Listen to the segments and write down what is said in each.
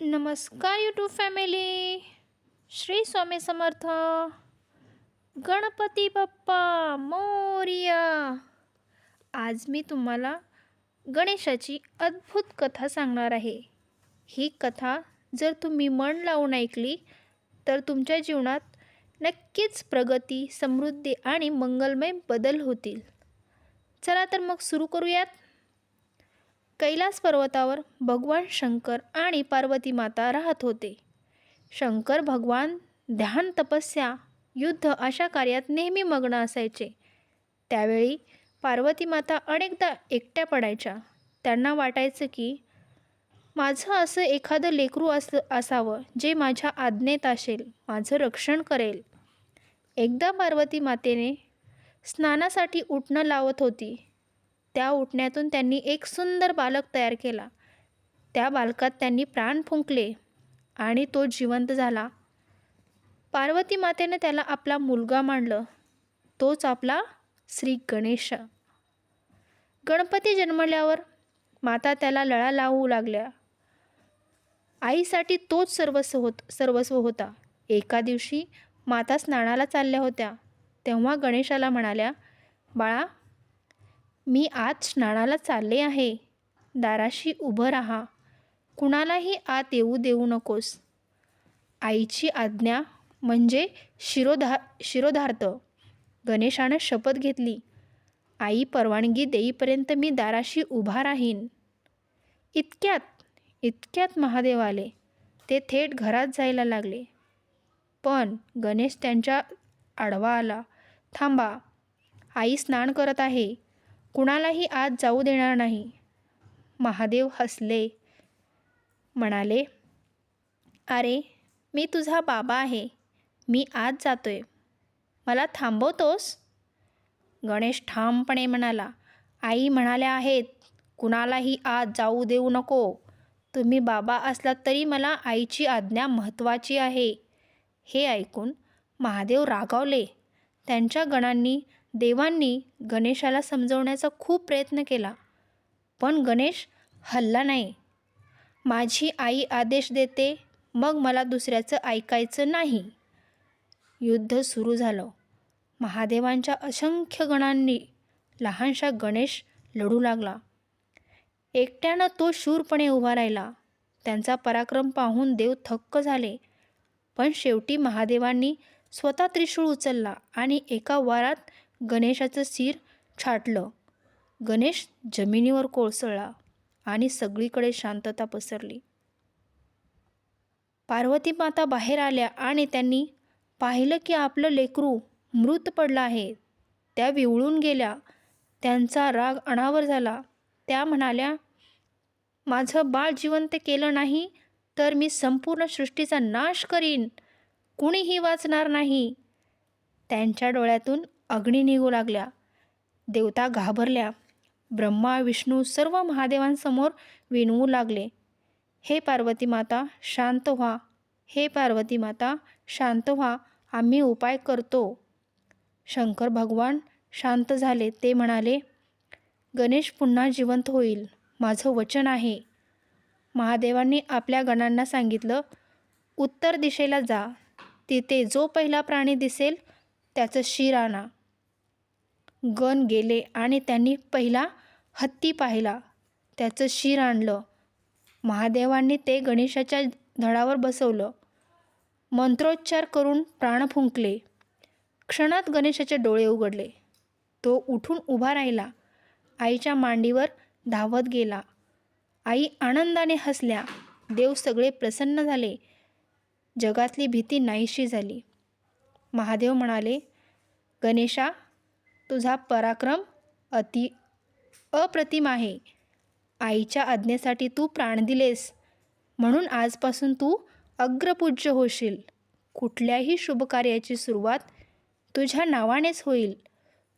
नमस्कार YouTube family Shri Swami Samarth. Ganpati Bappa Morya. आज मी तुम्हाला गणेशाची अद्भुत कथा सांगणार आहे. ही कथा जर तुम्ही मन लावून ऐकली तर तुमच्या जीवनात नक्कीच प्रगती समृद्धी आणि मंगलमय बदल होतील. चला तर मग सुरू करूयात. कैलास पर्वतावर भगवान शंकर आणि पार्वती माता राहत होते. शंकर भगवान ध्यान तपस्या युद्ध अशा कार्यात नेहमी मग्न असायचे. त्यावेळी पार्वती माता अनेकदा एकट्या पडायच्या. त्यांना वाटायचं की माझं असं एखादं लेकरू अस असावं जे माझ्या आज्ञेत असेल माझं रक्षण करेल. एकदा पार्वती मातेने स्नानासाठी उठणं लावत होती. त्या उठण्यातून त्यांनी एक सुंदर बालक तयार केला. त्या बालकात त्यांनी प्राण फुंकले आणि तो जिवंत झाला. पार्वती मातेने त्याला आपला मुलगा मांडलं. तोच आपला श्री गणेश. गणपती जन्मल्यावर माता त्याला लळा लावू लागल्या. आईसाठी तोच सर्वस्व होत सर्वस्व होता. एका दिवशी माता स्नानाला चालल्या होत्या. तेव्हा गणेशाला म्हणाल्या बाळा मी आज स्नानाला चालले आहे. दाराशी उभं राहा. कुणालाही आत येऊ देऊ नकोस. आईची आज्ञा म्हणजे शिरोधा शिरोधार्थ. गणेशानं शपथ घेतली. आई परवानगी देईपर्यंत मी दाराशी उभा राहीन. इतक्यात इतक्यात महादेव आले ते थेट घरात जायला लागले. पण गणेश त्यांच्या आडवा आला. थांबा. आई स्नान करत आहे. कुणालाही आत जाऊ देणार नाही. महादेव हसले. म्हणाले अरे मी तुझा बाबा आहे. मी आत जातोय. मला थांबवतोस? गणेश ठामपणे म्हणाला आई म्हणाल्या आहेत कुणालाही आत जाऊ देऊ नको. तुम्ही बाबा असलात तरी मला आईची आज्ञा महत्त्वाची आहे. हे ऐकून महादेव रागावले. त्यांच्या गणांनी देवांनी गणेशाला समजवण्याचा खूप प्रयत्न केला. पण गणेश हल्ला नाही. माझी आई आदेश देते मग मला दुसऱ्याचं ऐकायचं नाही. युद्ध सुरू झालं. महादेवांच्या असंख्य गणांनी लहानशा गणेश लढू लागला. एकट्यानं तो शूरपणे उभा राहिला. त्यांचा पराक्रम पाहून देव थक्क झाले. पण शेवटी महादेवांनी स्वतः त्रिशूळ उचलला आणि एका वारात गणेशाचं शिर छाटलं. गणेश जमिनीवर कोळसळला आणि सगळीकडे शांतता पसरली. पार्वती माता बाहेर आल्या आणि त्यांनी पाहिलं की आपलं लेकरू मृत पडलं आहे. त्या विवळून गेल्या. त्यांचा राग अनावर झाला. त्या म्हणाल्या माझं बाळ जिवंत केलं नाही तर मी संपूर्ण सृष्टीचा नाश करीन. कुणीही वाचणार नाही. त्यांच्या डोळ्यातून अग्नी निघू लागल्या. देवता घाबरल्या. ब्रह्मा विष्णू सर्व महादेवांसमोर विणवू लागले. हे पार्वती माता शांत व्हा. हे पार्वती माता शांत व्हा. आम्ही उपाय करतो. शंकर भगवान शांत झाले. ते म्हणाले गणेश पुन्हा जिवंत होईल. माझं वचन आहे. महादेवांनी आपल्या गणांना सांगितलं उत्तर दिशेला जा. तिथे जो पहिला प्राणी दिसेल त्याचं शिर आणा. गण गेले आणि त्यांनी पहिला हत्ती पाहिला. त्याचं शिर आणलं. महादेवांनी ते गणेशाच्या धडावर बसवलं. मंत्रोच्चार करून प्राण फुंकले. क्षणात गणेशाचे डोळे उघडले. तो उठून उभा राहिला. आईच्या मांडीवर धावत गेला. आई आनंदाने हसल्या. देव सगळे प्रसन्न झाले. जगातली भीती नाहीशी झाली. महादेव म्हणाले गणेशा तुझा पराक्रम अति अप्रतिम आहे. आईच्या आज्ञेसाठी तू प्राण दिलेस. म्हणून आजपासून तू अग्रपूज्य होशील. कुठल्याही शुभकार्याची सुरुवात तुझ्या नावानेच होईल.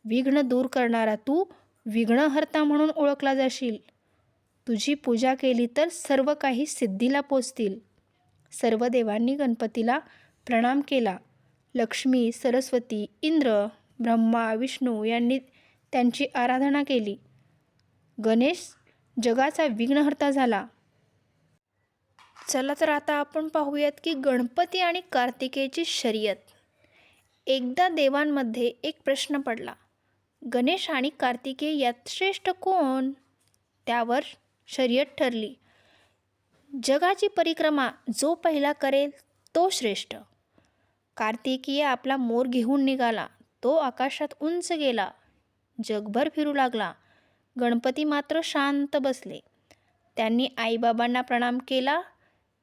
विघ्न दूर करणारा तू विघ्नहर्ता म्हणून ओळखला जाशील. तुझी पूजा केली तर सर्व काही सिद्धीला पोचतील. सर्व देवांनी गणपतीला प्रणाम केला. लक्ष्मी सरस्वती इंद्र ब्रह्मा विष्णू यांनी त्यांची आराधना केली. गणेश जगाचा विघ्नहर्ता झाला. चला तर आता आपण पाहूयात की गणपती आणि कार्तिकेयची शर्यत. एकदा देवांमध्ये एक प्रश्न पडला. गणेश आणि कार्तिकेय यात श्रेष्ठ कोण? त्यावर शर्यत ठरली. जगाची परिक्रमा जो पहिला करेल तो श्रेष्ठ. कार्तिकीय आपला मोर घेऊन निघाला. तो आकाशात उंच गेला. जगभर फिरू लागला. गणपती मात्र शांत बसले. त्यांनी आईबाबांना प्रणाम केला.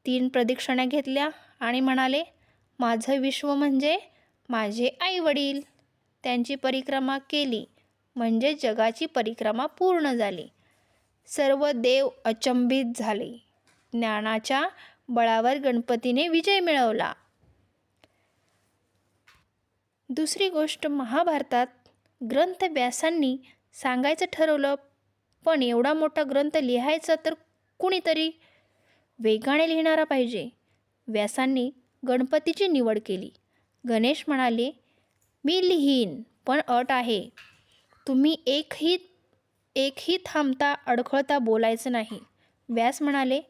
तीन प्रदक्षिणा घेतल्या आणि म्हणाले माझं विश्व म्हणजे माझे आई वडील त्यांची परिक्रमा केली. म्हणजे जगाची परिक्रमा पूर्ण झाली. सर्व देव अचंबित झाले. ज्ञानाच्या बळावर गणपतीने विजय मिळवला. दुसरी गोष्ट महाभारतात ग्रंथ व्यासांनी सांगायचं ठरवलं पण एवढा मोठा ग्रंथ लिहायचा तर कुणीतरी वेगाने लिहिणारा पाहिजे. व्यासांनी गणपतीची निवड केली. गणेश म्हणाले मी लिहीन पण अट आहे. तुम्ही एकही एकही थांबता अडखळता बोलायचं नाही. व्यास म्हणाले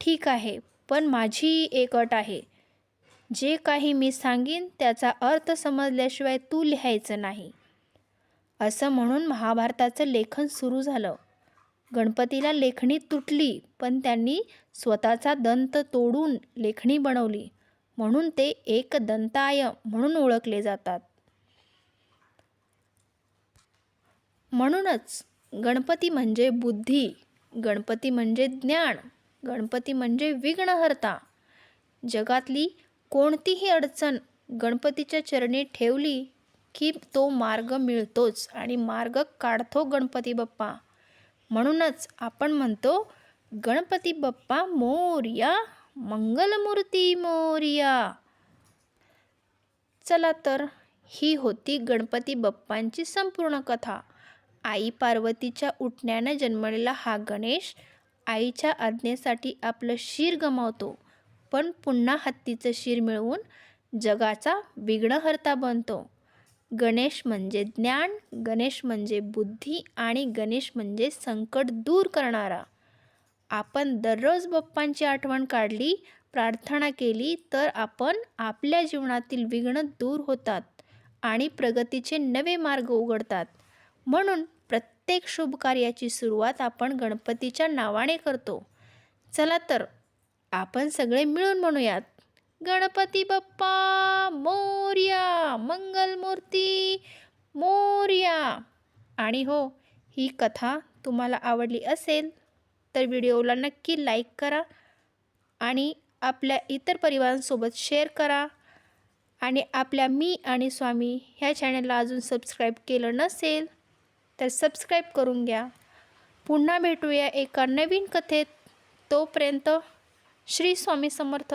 ठीक आहे पण माझी एक अट आहे. जे काही मी सांगीन त्याचा अर्थ समजल्याशिवाय तू लिहायचं नाही. असं म्हणून महाभारताचं लेखन सुरू झालं. गणपतीला लेखणी तुटली पण त्यांनी स्वतःचा दंत तोडून लेखणी बनवली. म्हणून ते एक दंताय म्हणून ओळखले जातात. म्हणूनच गणपती म्हणजे बुद्धी गणपती म्हणजे ज्ञान गणपती म्हणजे विघ्नहर्ता. जगातली कोणतीही अडचण गणपतीच्या चरणी ठेवली की तो मार्ग मिळतोच आणि मार्ग काढतो गणपती बाप्पा. म्हणूनच आपण म्हणतो गणपती बाप्पा मोर्या मंगलमूर्ती मोर्या. चला तर ही होती गणपती बाप्पांची संपूर्ण कथा. आई पार्वतीच्या उठण्यानं जन्मलेला हा गणेश आईच्या आज्ञेसाठी आपलं शिर गमावतो. पण पुन्हा हत्तीचं शिर मिळवून जगाचा विघ्नहर्ता बनतो. गणेश म्हणजे ज्ञान गणेश म्हणजे बुद्धी आणि गणेश म्हणजे संकट दूर करणारा. आपण दररोज बाप्पांची आठवण काढली प्रार्थना केली तर आपण आपल्या जीवनातील विघ्न दूर होतात आणि प्रगतीचे नवे मार्ग उघडतात. म्हणून प्रत्येक शुभ कार्याची सुरुवात आपण गणपतीच्या नावाने करतो. चला तर आपण सगळे मिळून म्हणूयात. गणपती बाप्पा मोर्या मंगलमूर्ती मोर्या. आणि हो ही कथा तुम्हाला आवडली असेल तर व्हिडिओला नक्की लाईक करा आणि आपल्या इतर परिवारांसोबत शेअर करा. आणि आपल्या मी आणि स्वामी ह्या चॅनलला अजून सबस्क्राईब केलं नसेल तर सबस्क्राईब करून घ्या. पुन्हा भेटूया एका नवीन कथेत. तोपर्यंत श्री स्वामी समर्थ.